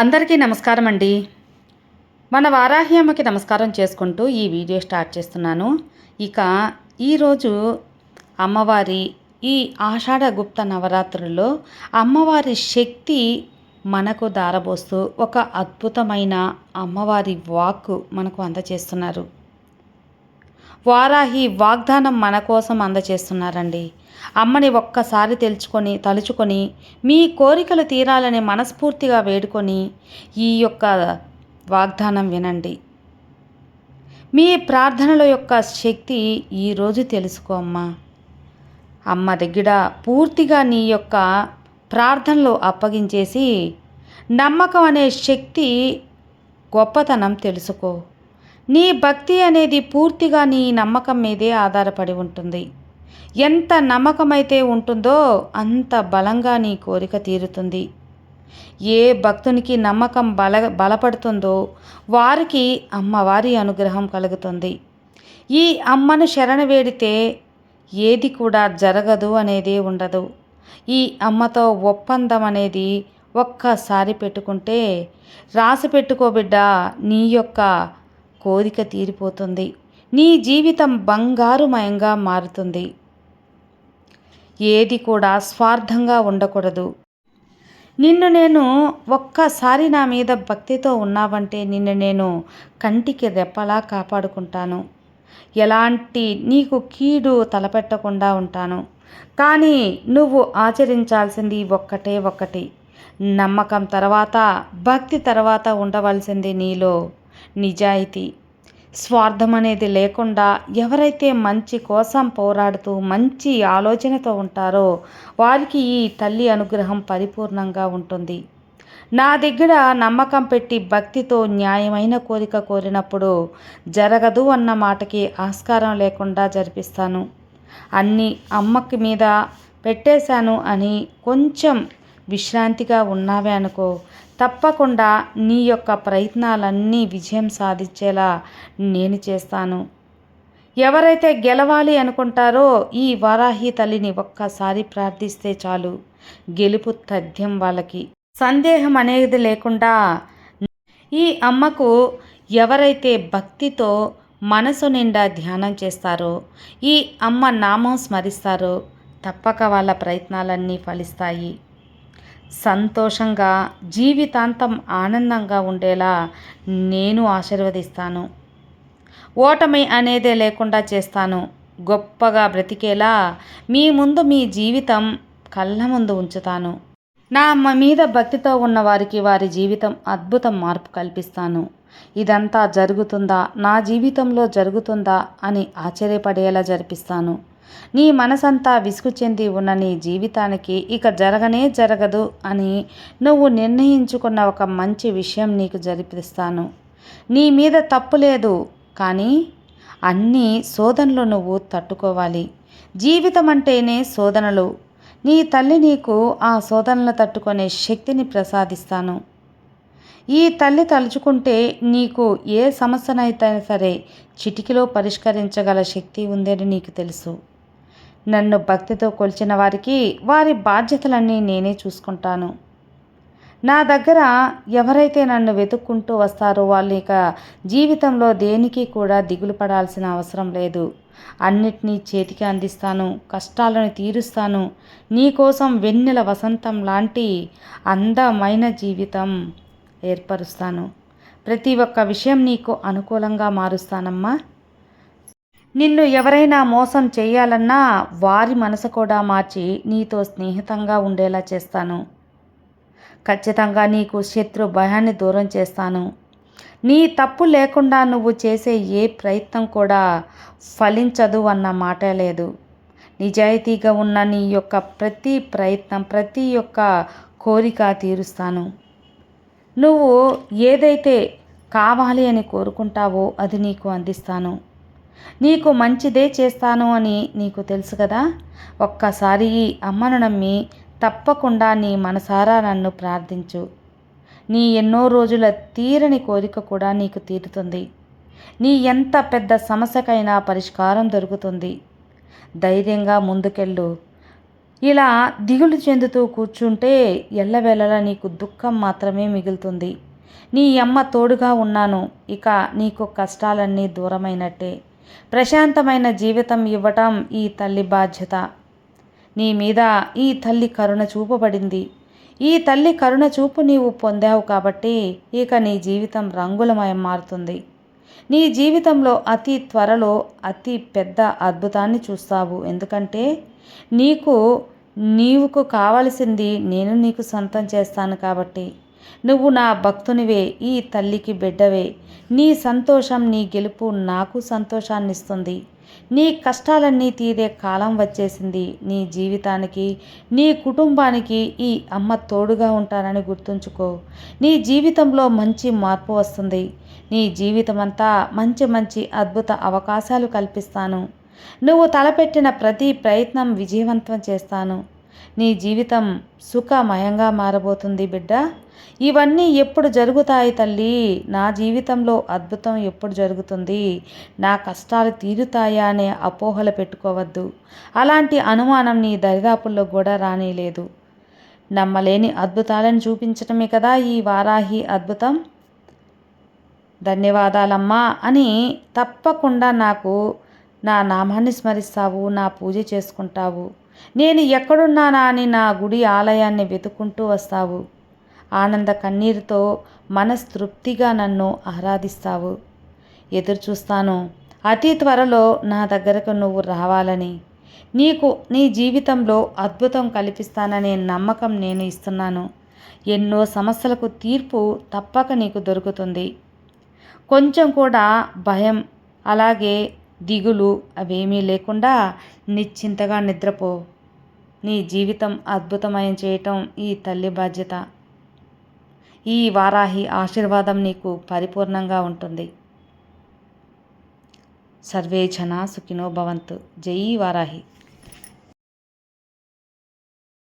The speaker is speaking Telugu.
అందరికీ నమస్కారం అండి మన వారాహి అమ్మకి నమస్కారం చేసుకుంటూ ఈ వీడియో స్టార్ట్ చేస్తున్నాను. ఇక ఈరోజు అమ్మవారి ఈ ఆషాఢ గుప్త నవరాత్రుల్లో అమ్మవారి శక్తి మనకు దారబోస్తూ ఒక అద్భుతమైన అమ్మవారి వాక్కు మనకు అందచేస్తున్నారు. వారాహి వాగ్దానం మన కోసం అందచేస్తున్నారండి. అమ్మని ఒక్కసారి తెలుసుకొని తలుచుకొని మీ కోరికలు తీరాలని మనస్ఫూర్తిగా వేడుకొని ఈ యొక్క వాగ్దానం వినండి. మీ ప్రార్థనల యొక్క శక్తి ఈరోజు తెలుసుకో అమ్మా. అమ్మ దగ్గర పూర్తిగా నీ యొక్క ప్రార్థనలు అప్పగించేసి నమ్మకం అనే శక్తి గొప్పతనం తెలుసుకో. నీ భక్తి అనేది పూర్తిగా నీ నమ్మకం మీదే ఆధారపడి ఉంటుంది. ఎంత నమ్మకమైతే ఉంటుందో అంత బలంగా నీ కోరిక తీరుతుంది. ఏ భక్తునికి నమ్మకం బల బలపడుతుందో వారికి అమ్మవారి అనుగ్రహం కలుగుతుంది. ఈ అమ్మను శరణ వేడితే ఏది కూడా జరగదు అనేది ఉండదు. ఈ అమ్మతో ఒప్పందం అనేది ఒక్కసారి పెట్టుకుంటే రాసి పెట్టుకోబిడ్డ నీ యొక్క కోరిక తీరిపోతుంది. నీ జీవితం బంగారుమయంగా మారుతుంది. ఏది కూడా స్వార్థంగా ఉండకూడదు. నిన్ను నేను ఒక్కసారి నా మీద భక్తితో ఉన్నావంటే నిన్ను నేను కంటికి రెప్పలా కాపాడుకుంటాను. ఎలాంటి నీకు కీడు తలపెట్టకుండా ఉంటాను. కానీ నువ్వు ఆచరించాల్సింది ఒక్కటే ఒక్కటి. నమ్మకం తర్వాత భక్తి తర్వాత ఉండవలసింది నీలో నిజాయితీ. స్వార్థం అనేది లేకుండా ఎవరైతే మంచి కోసం పోరాడుతూ మంచి ఆలోచనతో ఉంటారో వారికి ఈ తల్లి అనుగ్రహం పరిపూర్ణంగా ఉంటుంది. నా దగ్గర నమ్మకం పెట్టి భక్తితో న్యాయమైన కోరిక కోరినప్పుడు జరగదు అన్న మాటకి ఆస్కారం లేకుండా జరిపిస్తాను. అన్నీ అమ్మకి మీద పెట్టేశాను అని కొంచెం విశ్రాంతిగా ఉన్నావే అనుకో తప్పకుండా నీ యొక్క ప్రయత్నాలన్నీ విజయం సాధించేలా నేను చేస్తాను. ఎవరైతే గెలవాలి అనుకుంటారో ఈ వారాహి తల్లిని ఒక్కసారి ప్రార్థిస్తే చాలు. గెలుపు తథ్యం వాళ్ళకి. సందేహం అనేది లేకుండా ఈ అమ్మకు ఎవరైతే భక్తితో మనసు నిండా ధ్యానం చేస్తారో ఈ అమ్మ నామం స్మరిస్తారో తప్పక వాళ్ళ ప్రయత్నాలన్నీ ఫలిస్తాయి. సంతోషంగా జీవితాంతం ఆనందంగా ఉండేలా నేను ఆశీర్వదిస్తాను. ఓటమి అనేదే లేకుండా చేస్తాను. గొప్పగా బ్రతికేలా మీ ముందు మీ జీవితం కళ్ళ ముందు ఉంచుతాను. నా అమ్మ మీద భక్తితో ఉన్న వారికి వారి జీవితం అద్భుతం మార్పు కల్పిస్తాను. ఇదంతా జరుగుతుందా? నా జీవితంలో జరుగుతుందా? అని ఆశ్చర్యపడేలా జరిపిస్తాను. నీ మనసంతా విసుగు చెంది ఉన్న నీ జీవితానికి ఇక జరగనే జరగదు అని నువ్వు నిర్ణయించుకున్న ఒక మంచి విషయం నీకు జరిపిస్తాను. నీ మీద తప్పు లేదు కానీ అన్ని శోధనలు నువ్వు తట్టుకోవాలి. జీవితం అంటేనే శోధనలు. నీ తల్లి నీకు ఆ శోధనలు తట్టుకునే శక్తిని ప్రసాదిస్తాను. ఈ తల్లి తలుచుకుంటే నీకు ఏ సమస్యనైతే సరే చిటికిలో పరిష్కరించగల శక్తి ఉందని నీకు తెలుసు. నన్ను భక్తితో కొలిచిన వారికి వారి బాధ్యతలన్నీ నేనే చూసుకుంటాను. నా దగ్గర ఎవరైతే నన్ను వెతుక్కుంటూ వస్తారో వాళ్ళు ఇక జీవితంలో దేనికి కూడా దిగులు పడాల్సిన అవసరం లేదు. అన్నిటినీ చేతికి అందిస్తాను కష్టాలను తీరుస్తాను. నీకోసం వెన్నెల వసంతం లాంటి అందమైన జీవితం ఏర్పరుస్తాను. ప్రతి ఒక్క విషయం నీకు అనుకూలంగా మారుస్తానమ్మా. నిన్ను ఎవరైనా మోసం చేయాలన్నా వారి మనసు కూడా మార్చి నీతో స్నేహితంగా ఉండేలా చేస్తాను. ఖచ్చితంగా నీకు శత్రు భయాన్ని దూరం చేస్తాను. నీ తప్పు లేకుండా నువ్వు చేసే ఏ ప్రయత్నం కూడా ఫలించదు అన్న మాట లేదు. నిజాయితీగా ఉన్న నీ యొక్క ప్రతి ప్రయత్నం ప్రతి ఒక్క కోరిక తీరుస్తాను. నువ్వు ఏదైతే కావాలి అని కోరుకుంటావో అది నీకు అందిస్తాను. నీకు మంచిదే చేస్తాను అని నీకు తెలుసు కదా? ఒక్కసారి ఈ అమ్మను నమ్మి తప్పకుండా నీ మనసారా నన్ను ప్రార్థించు. నీ ఎన్నో రోజుల తీరని కోరిక కూడా నీకు తీరుతుంది. నీ ఎంత పెద్ద సమస్యకైనా పరిష్కారం దొరుకుతుంది. ధైర్యంగా ముందుకెళ్ళు. ఇలా దిగులు చెందుతూ కూర్చుంటే ఎల్లవేళలా నీకు దుఃఖం మాత్రమే మిగులుతుంది. నీ అమ్మ తోడుగా ఉన్నాను. ఇక నీకు కష్టాలన్నీ దూరమైనట్టే. ప్రశాంతమైన జీవితం ఇవ్వటం ఈ తల్లి బాధ్యత. నీ మీద ఈ తల్లి కరుణ చూపబడింది. ఈ తల్లి కరుణ చూపు నీవు పొందావు కాబట్టి ఇక నీ జీవితం రంగులమయం మారుతుంది. నీ జీవితంలో అతి త్వరలో అతి పెద్ద అద్భుతాన్ని చూస్తావు. ఎందుకంటే నీకు నీవుకు కావలసింది నేను నీకు సొంతం చేస్తాను కాబట్టి. నువ్వు నా భక్తునివే ఈ తల్లికి బిడ్డవే. నీ సంతోషం నీ గెలుపు నాకు సంతోషాన్ని ఇస్తుంది నీ కష్టాలన్నీ తీరే కాలం వచ్చేసింది. నీ జీవితానికి నీ కుటుంబానికి ఈ అమ్మ తోడుగా ఉంటానని గుర్తుంచుకో. నీ జీవితంలో మంచి మార్పు వస్తుంది. నీ జీవితం అంతా మంచి మంచి అద్భుత అవకాశాలు కల్పిస్తాను. నువ్వు తలపెట్టిన ప్రతి ప్రయత్నం విజయవంతం చేస్తాను. నీ జీవితం సుఖమయంగా మారబోతుంది బిడ్డ. ఇవన్నీ ఎప్పుడు జరుగుతాయి తల్లి? నా జీవితంలో అద్భుతం ఎప్పుడు జరుగుతుంది? నా కష్టాలు తీరుతాయా అనే అపోహలు పెట్టుకోవద్దు. అలాంటి అనుమానం నీ దరిదాపుల్లో కూడా రానిలేదు. నమ్మలేని అద్భుతాలను చూపించటమే కదా ఈ వారాహి అద్భుతం? ధన్యవాదాలమ్మా అని తప్పకుండా నాకు నా నామాన్ని స్మరిస్తావు నా పూజ చేసుకుంటావు. నేను ఎక్కడున్నానా అని నా గుడి ఆలయాన్ని వెతుకుంటూ వస్తావు. ఆనంద కన్నీరుతో మనస్తృప్తిగా నన్ను ఆరాధిస్తావు. ఎదురు చూస్తాను. అతి త్వరలో నా దగ్గరకు నువ్వు రావాలని. నీకు నీ జీవితంలో అద్భుతం కల్పిస్తాననే నమ్మకం నేను ఇస్తున్నాను. ఎన్నో సమస్యలకు తీర్పు తప్పక నీకు దొరుకుతుంది. కొంచెం కూడా భయం అలాగే దిగులు అవేమీ లేకుండా నిశ్చింతగా నిద్రపో. నీ జీవితం అద్భుతమయం చేయటం ఈ తల్లి బాధ్యత. ఈ వారాహి ఆశీర్వాదం నీకు పరిపూర్ణంగా ఉంటుంది. సర్వే జనా సుఖినో భవంతు. జై వారాహి.